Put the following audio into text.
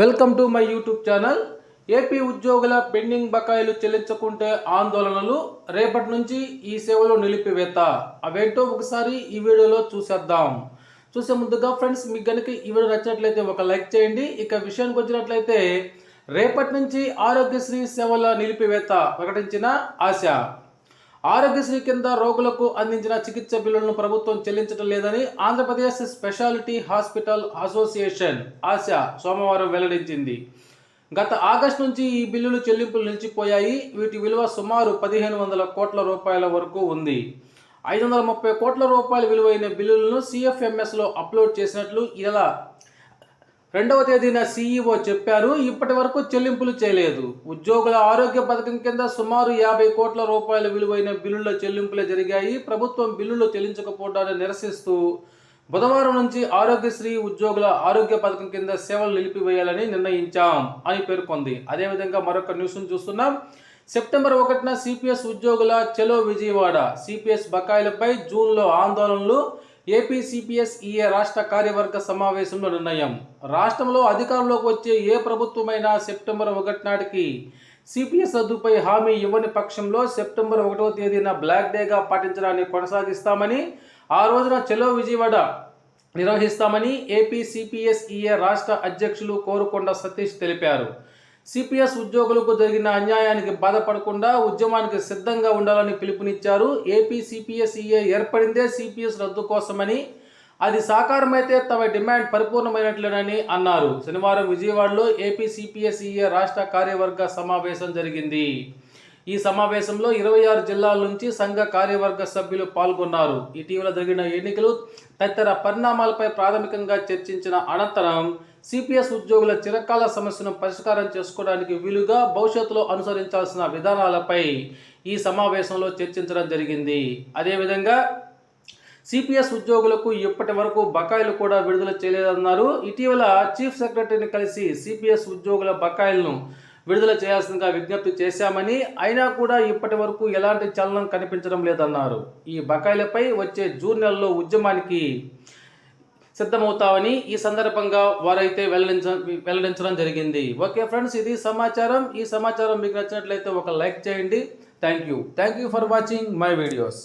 Welcome to my YouTube channel. AP ఉద్యోగుల pending బకాయిలు చెల్లించకుంటే ఆందోళనలు. రేపటి నుంచి ఈ సేవలు నిలిపివేత. అవేంటో ఒకసారి ఈ వీడియోలో చూసేద్దాం. చూసే ముందుగా ఫ్రెండ్స్ మీకు కనుక ఈ వీడియో నచ్చినట్లయితే ఒక లైక్ చేయండి. ఇక విషయానికి వచ్చినట్లయితే రేపటి నుంచి ఆరోగ్యశ్రీ సేవల నిలిపివేత ప్రకటించిన ఆశ. ఆరోగ్యశ్రీ కింద రోగులకు అందించిన చికిత్స బిల్లులను ప్రభుత్వం చెల్లించడం లేదని ఆంధ్రప్రదేశ్ స్పెషాలిటీ హాస్పిటల్ అసోసియేషన్ ఆశ సోమవారం వెల్లడించింది. గత ఆగస్టు నుంచి ఈ బిల్లులు చెల్లింపులు నిలిచిపోయాయి. వీటి విలువ సుమారు పదిహేను వందల కోట్ల రూపాయల వరకు ఉంది. ఐదు వందల ముప్పై కోట్ల రూపాయల విలువైన బిల్లులను సిఎఫ్ఎంఎస్లో అప్లోడ్ చేసినట్లు ఇలా రెండవ తేదీన సీఈఓ చెప్పారు ఇప్పటి వరకు చెల్లింపులు చేయలేదు. ఉద్యోగుల ఆరోగ్య పథకం కింద సుమారు యాభై కోట్ల రూపాయల విలువైన బిల్లుల చెల్లింపులే జరిగాయి. ప్రభుత్వం బిల్లులు చెల్లించకపోవడాన్ని నిరసిస్తూ బుధవారం నుంచి ఆరోగ్యశ్రీ ఉద్యోగుల ఆరోగ్య పథకం కింద సేవలు నిలిపివేయాలని నిర్ణయించాం అని పేర్కొంది. అదేవిధంగా మరొక న్యూస్ను చూస్తున్నాం. సెప్టెంబర్ ఒకటిన సిపిఎస్ ఉద్యోగుల చెలో విజయవాడ సిపిఎస్ బకాయిలపై జూన్లో ఆందోళనలు ఏపీసీపీఎస్ఈఏ రాష్ట్ర కార్యవర్గ సమావేశంలో నిర్ణయం. రాష్ట్రంలో అధికారంలోకి వచ్చే ఏ ప్రభుత్వమైనా సెప్టెంబర్ ఒకటి నాటికి సిపిఎస్ రద్దుపై హామీ ఇవ్వని పక్షంలో సెప్టెంబర్ ఒకటవ తేదీన బ్లాక్ డేగా పాటించడాన్ని కొనసాగిస్తామని ఆ రోజున చెలో విజయవాడ నిర్వహిస్తామని ఏపీసీపీఎస్ఈఏ రాష్ట్ర అధ్యక్షులు కోరుకొండ సతీష్ తెలిపారు. సిపిఎస్ ఉద్యోగులకు జరిగిన అన్యాయానికి బాధపడకుండా ఉద్యమానికి సిద్ధంగా ఉండాలని పిలుపునిచ్చారు. ఏపీ సిపిఎస్ఈఏ ఏర్పడిందే సిపిఎస్ రద్దు కోసమని అది సాకారమైతే తమ డిమాండ్ పరిపూర్ణమైనట్లేనని అన్నారు. శనివారం విజయవాడలో ఏపీ సిపిఎస్ఈఏ రాష్ట్ర కార్యవర్గ సమావేశం జరిగింది. ఈ సమావేశంలో ఇరవై ఆరు జిల్లాల నుంచి సంఘ కార్యవర్గ సభ్యులు పాల్గొన్నారు. ఇటీవల జరిగిన ఎన్నికలు తదితర పరిణామాలపై ప్రాథమికంగా చర్చించిన అనంతరం సిపిఎస్ ఉద్యోగుల చిరకాల సమస్యను పరిష్కారం చేసుకోవడానికి వీలుగా భవిష్యత్తులో అనుసరించాల్సిన విధానాలపై ఈ సమావేశంలో చర్చించడం జరిగింది. అదేవిధంగా సిపిఎస్ ఉద్యోగులకు ఇప్పటి వరకు బకాయిలు కూడా విడుదల చేయలేదన్నారు. ఇటీవల చీఫ్ సెక్రటరీని కలిసి సిపిఎస్ ఉద్యోగుల బకాయిలను విడుదల చేయాల్సిందిగా విజ్ఞప్తి చేశామని అయినా కూడా ఇప్పటి వరకు ఎలాంటి చలనం కనిపించడం లేదన్నారు. ఈ బకాయిలపై వచ్చే జూన్ నెలలో ఉద్యమానికి సిద్ధమవుతామని ఈ సందర్భంగా వారైతే వెల్లడించ వెల్లడించడం జరిగింది. ఓకే ఫ్రెండ్స్ ఇది సమాచారం. ఈ సమాచారం మీకు నచ్చినట్లయితే ఒక లైక్ చేయండి. Thank you. Thank you for watching my videos.